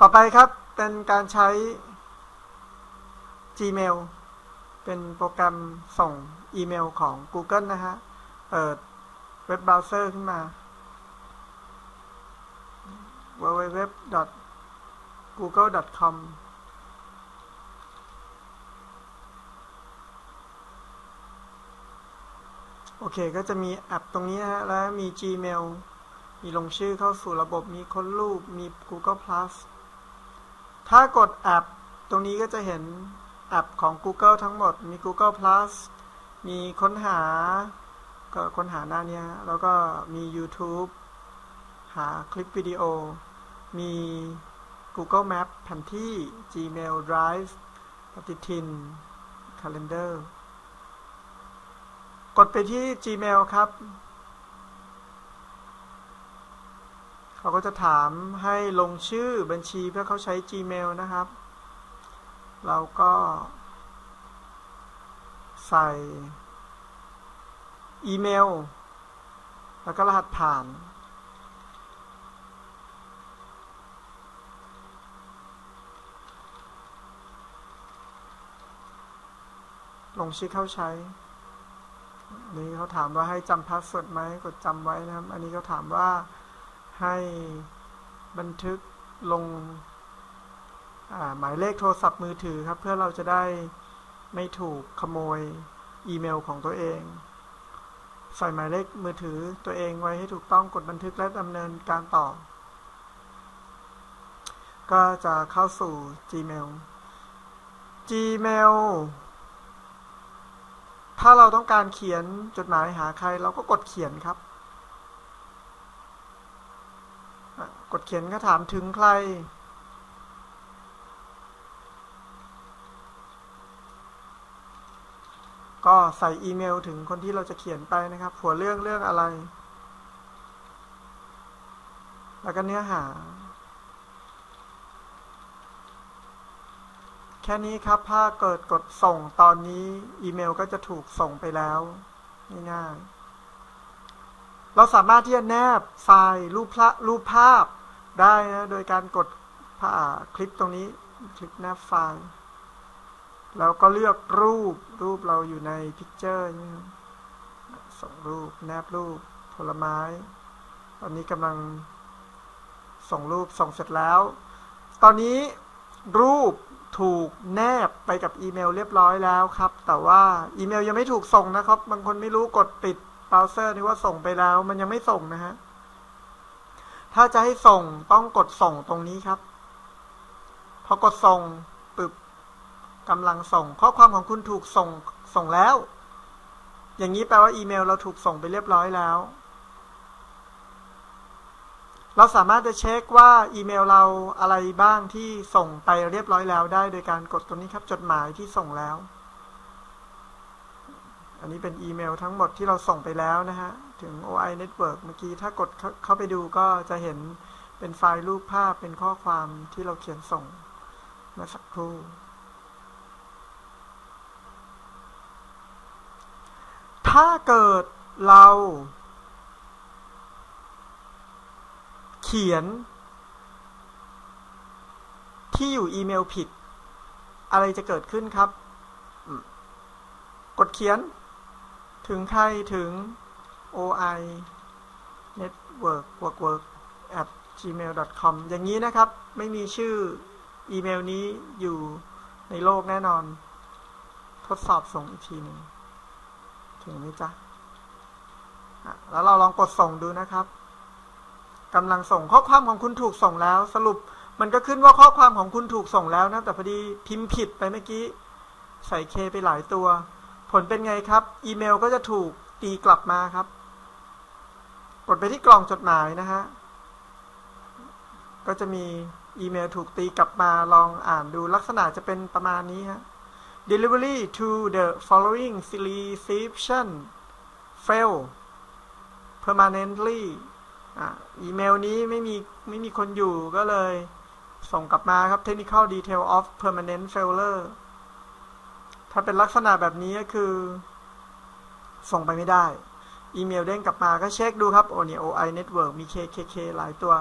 ต่อไปครับเป็นการใช้ Gmail เป็นโปรแกรมส่งอีเมลของ Google นะฮะ เปิดเว็บเบราว์เซอร์ขึ้นมา www.google.com โอเค ก็จะมีแอปตรงนี้นะฮะ แล้วมี Gmail มีลงชื่อเข้าสู่ระบบ มีค้นรูป มี Google Plus ถ้ากดแอปตรงนี้ก็จะเห็นแอปของ Google ทั้งหมด มี Google Plus มีค้นหา ก็ค้นหาหน้านี้แล้วก็มี YouTube หาคลิปวิดีโอ มี Google Map แผนที่ Gmail Drive ปฏิทิน Calendar กดไปที่ Gmail ครับ เขาก็จะถามให้ลงชื่อบัญชีเพื่อเขาใช้ Gmail นะครับ เราก็ใส่อีเมล แล้วก็รหัสผ่าน ลงชื่อเข้าใช้นนี้เขาถามว่าให้จำพาสเวิร์ดไหมกดจำไว้นะครับ อันนี้เขาถามว่า ให้บันทึกลงหมายเลขโทรศัพท์มือถือครับ เพื่อเราจะได้ไม่ถูกขโมยอีเมลของตัวเอง ใส่หมายเลขมือถือตัวเองไว้ให้ถูกต้องกดบันทึกและดำเนินการต่อ ก็จะเข้าสู่ Gmail Gmail ถ้าเราต้องการเขียนจดหมายหาใครเราก็กดเขียนครับ กดเขียนก็ถามถึงใคร ก็ใส่อีเมลถึงคนที่เราจะเขียนไปนะครับ หัวเรื่องเรื่องอะไร แล้วก็เนื้อหา แค่นี้ครับ ถ้าเกิดกดส่งตอนนี้อีเมลก็จะถูกส่งไปแล้วง่ายๆ เราสามารถที่จะแนบไฟล์รูปพระรูปภาพได้นะโดยการกดคลิปตรงนี้ คลิปแนบไฟล์แล้วก็เลือกรูปรูปเราอยู่ในพิกเจอร์นี่ส่งรูปแนบรูปผลไม้ ตอนนี้กำลังส่งรูปส่งเสร็จแล้ว ตอนนี้รูปถูกแนบไปกับอีเมลเรียบร้อยแล้วครับ แต่ว่าอีเมลยังไม่ถูกส่งนะครับ บางคนไม่รู้กดปิด เบราว์เซอร์นี่ว่าส่งไปแล้ว มันยังไม่ส่งนะฮะ ถ้าจะให้ส่งต้องกดส่งตรงนี้ครับ พอกดส่งปึบกำลังส่ง ข้อความของคุณถูกส่งส่งแล้ว อย่างนี้แปลว่าอีเมลเราถูกส่งไปเรียบร้อยแล้ว เราสามารถจะเช็คว่าอีเมลเราอะไรบ้างที่ส่งไปเรียบร้อยแล้วได้ โดยการกดตรงนี้ครับ จดหมายที่ส่งแล้ว อันนี้เป็นอีเมลทั้งหมดที่เราส่งไปแล้วนะฮะ ถึง OI Network เมื่อกี้ถ้ากดเข้าไปดูก็จะเห็นเป็นไฟล์รูปภาพเป็นข้อความที่เราเขียนส่งมื่อสักครู่ ถ้าเกิดเรา เขียน ที่อยู่อีเมลผิด อะไรจะเกิดขึ้นครับ กดเขียน ถึงใครถึง oi network work work at gmail com อย่างนี้นะครับ ไม่มีชื่ออีเมลนี้อยู่ในโลกแน่นอน ทดสอบส่งอีกทีหนึ่งถึงไหมจ๊ะแล้วเราลองกดส่งดูนะครับกำลังส่งข้อความของคุณถูกส่งแล้ว สรุปมันก็ขึ้นว่าข้อความของคุณถูกส่งแล้วนะ แต่พอดีพิมพ์ผิดไปเมื่อกี้ ใส่เคไปหลายตัว ผลเป็นไงครับ อีเมลก็จะถูกตีกลับมาครับ กดไปที่กล่องจดหมายนะฮะ ก็จะมีอีเมลถูกตีกลับมาลองอ่านดูลักษณะจะเป็นประมาณนี้ฮะ delivery to the following reception fail permanently อีเมลนี้ไม่มีไม่มีคนอยู่ก็เลยส่งกลับมาครับ technical detail of permanent failure ถ้าเป็นลักษณะแบบนี้ก็คือ ส่งไปไม่ได้ อีเมลเด้งกลับมาก็เช็คดูครับโอเนี่ย OI network มี KKK หลายตัว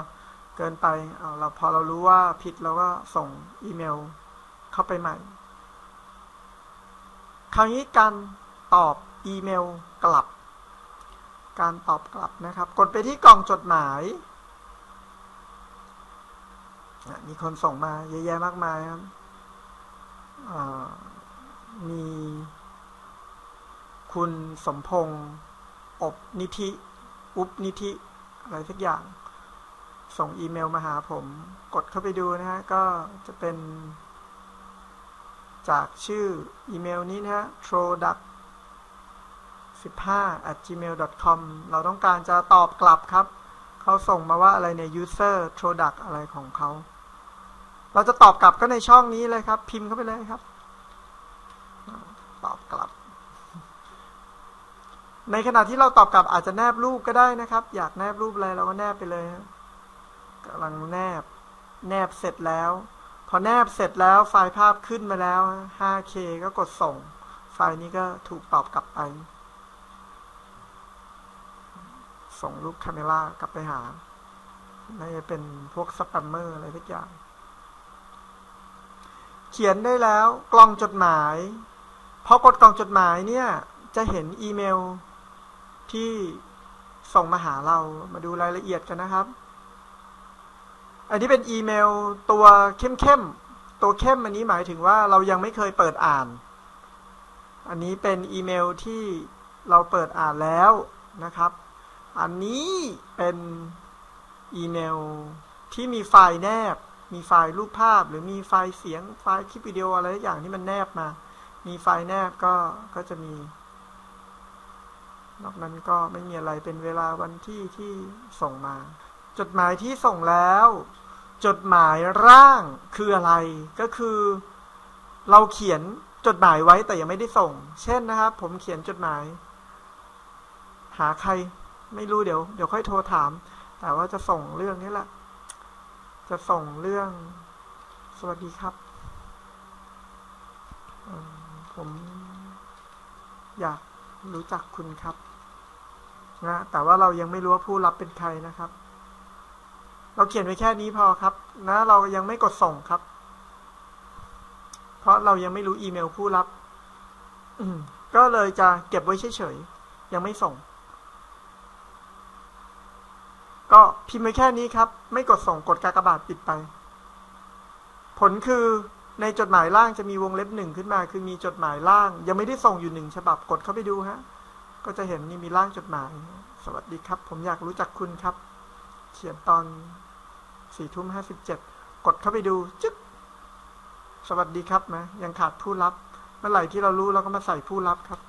เกินไปเอาเราพอเรารู้ว่าผิดเราก็ส่งอีเมลเข้าไปใหม่ คราวนี้การตอบอีเมลกลับ การตอบกลับนะครับ กดไปที่กล่องจดหมาย มีคนส่งมาเยอะแยะมากมายครับ มี คุณสมพงษ์อบนิธิ อุปนิธิ อะไรสักอย่าง ส่งอีเมลมาหาผม กดเข้าไปดูนะฮะ ก็จะเป็น จากชื่ออีเมลนี้นะฮะ troduct 15 at gmail com เราต้องการจะตอบกลับครับ เขาส่งมาว่าอะไรใน user product อะไรของเขา เราจะตอบกลับก็ในช่องนี้เลยครับ พิมพ์เข้าไปเลยครับ ตอบกลับ ในขณะที่เราตอบกลับอาจจะแนบรูปก็ได้นะครับ อยากแนบรูปอะไรเราก็แนบไปเลยกำลังแนบ แนบเสร็จแล้ว พอแนบเสร็จแล้วไฟล์ภาพขึ้นมาแล้ว 5K ก็กดส่ง ไฟล์นี้ก็ถูกตอบกลับไป ส่งรูปคาเมล่ากลับไปหาน่าจะเป็นพวกสแปมเมอร์อะไรทุกอย่าง เขียนได้แล้ว กล่องจดหมาย พอกดกล่องจดหมายเนี่ย จะเห็นอีเมลที่ส่งมาหาเรามาดูรายละเอียดกันนะครับ อันนี้เป็นอีเมลตัวเข้มๆ ตัวเข้มอันนี้หมายถึงว่าเรายังไม่เคยเปิดอ่าน อันนี้เป็นอีเมลที่เราเปิดอ่านแล้วนะครับ อันนี้เป็นอีเมลที่มีไฟล์แนบ มีไฟล์รูปภาพ หรือมีไฟล์เสียง ไฟล์คลิปวิดีโออะไรอย่างที่มันแนบมา มีไฟล์แนบก็ก็จะมี นอกนั้นก็ไม่มีอะไรเป็นเวลาวันที่ที่ส่งมา จดหมายที่ส่งแล้ว จดหมายร่างคืออะไร ก็คือ เราเขียนจดหมายไว้แต่ยังไม่ได้ส่ง เช่นนะครับ ผมเขียนจดหมาย หาใคร ไม่รู้เดี๋ยว เดี๋ยวค่อยโทรถาม แต่ว่าจะส่งเรื่องนี้แหละ จะส่งเรื่อง สวัสดีครับ ผม อยากรู้จักคุณครับนะแต่ว่าเรายังไม่รู้ว่าผู้รับเป็นใครนะครับ เราเขียนไว้แค่นี้พอครับ นะ เรายังไม่กดส่งครับ เพราะเรายังไม่รู้อีเมลผู้รับก็เลยจะเก็บไว้เฉยๆยังไม่ส่ง ก็พิมพ์ไปแค่นี้ครับ ไม่กดส่งกดกากบาทปิดไป ผลคือ ในจดหมายล่างจะมีวงเล็บหนึ่งขึ้นมา คือมีจดหมายล่าง ยังไม่ได้ส่งอยู่หนึ่งฉบับกดเข้าไปดูฮะ ก็จะเห็นนี่มีล่างจดหมาย สวัสดีครับ ผมอยากรู้จักคุณครับ เขียนตอนสี่ทุ่มห้าสิบเจ็ดกดเข้าไปดูจึ๊กสวัสดีครับนะยังขาดผู้รับ เมื่อไหร่ที่เรารู้เราก็มาใส่ผู้รับครับ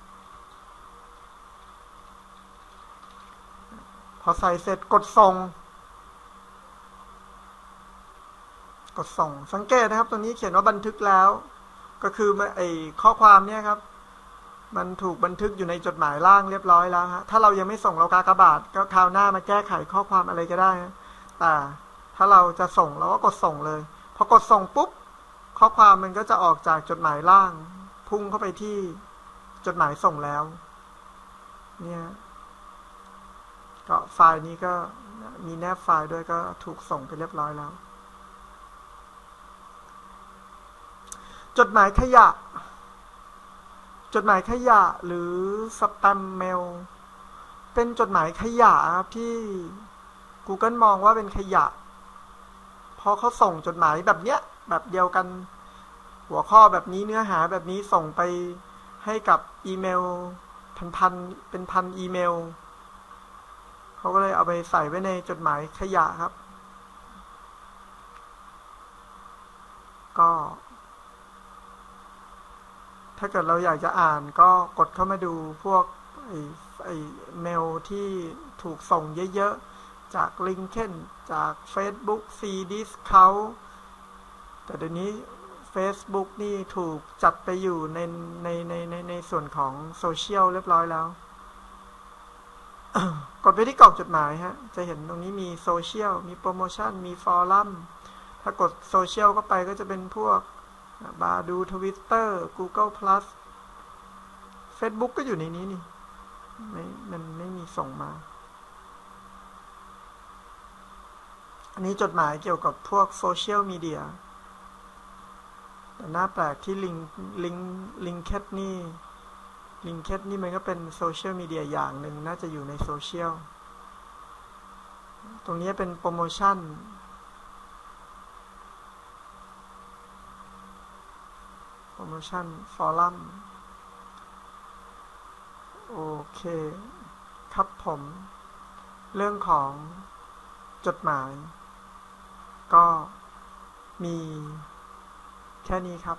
พอใส่เสร็จกดส่ง กดส่ง สังเกตนะครับ ตรงนี้เขียนว่าบันทึกแล้ว ก็คือไอ้ข้อความเนี่ยครับ มันถูกบันทึกอยู่ในจดหมายล่างเรียบร้อยแล้วฮะถ้าเรายังไม่ส่งเรากากบาทก็คราวหน้ามาแก้ไขข้อความอะไรก็ได้แต่ถ้าเราจะส่งเราก็กดส่งเลยพอกดส่งปุ๊บข้อความมันก็จะออกจากจดหมายล่าง พุ่งเข้าไปที่จดหมายส่งแล้ว เนี่ยก็ไฟล์นี้ก็มีแนบไฟล์ด้วยก็ถูกส่งไปเรียบร้อยแล้ว จดหมายขยะ จดหมายขยะหรือสแปมเมล เป็นจดหมายขยะครับที่ Google มองว่าเป็นขยะ เพราะเขาส่งจดหมายแบบเนี้ย แบบเดียวกัน หัวข้อแบบนี้เนื้อหาแบบนี้ส่งไปให้กับอีเมลพันๆเป็นพันอีเมลเขาก็เลยเอาไปใส่ไว้ในจดหมายขยะครับ ก็ ถ้าเกิดเราอยากจะอ่านก็กดเข้ามาดูพวกไอ้ไอ้เมลที่ถูกส่งเยอะๆ จากลิง k ค d จาก Facebook c d i s c o u n t แต่เดี๋ยวนี้ Facebook นี่ถูกจัดไปอยู่ในในในในในส่วนของโซเชียลเรียบร้อยแล้ว กดไปที่กล่องจดหมายฮะ จะเห็นตรงนี้มีโซเชียล มีโปรโมชั่น มีฟอรัม ถ้ากดโซเชียลก็ไปก็จะเป็นพวก บาดูทวิตเตอร์ Google Plus Facebook ก็อยู่ในนี้นี่ไม่มันไม่มีส่งมา อันนี้จดหมายเกี่ยวกับพวกโซเชียลมีเดียแต่หน้าแปลกที่ลิงลิงลิงเคดนี่ลิงเคดนี่มันก็เป็นโซเชียลมีเดียอย่างหนึ่งน่าจะอยู่ในโซเชียล ตรงนี้เป็นโปรโมชั่น มชั่นฟอรัมโอเค ครับผม เรื่องของจดหมาย ก็มีแค่นี้ครับ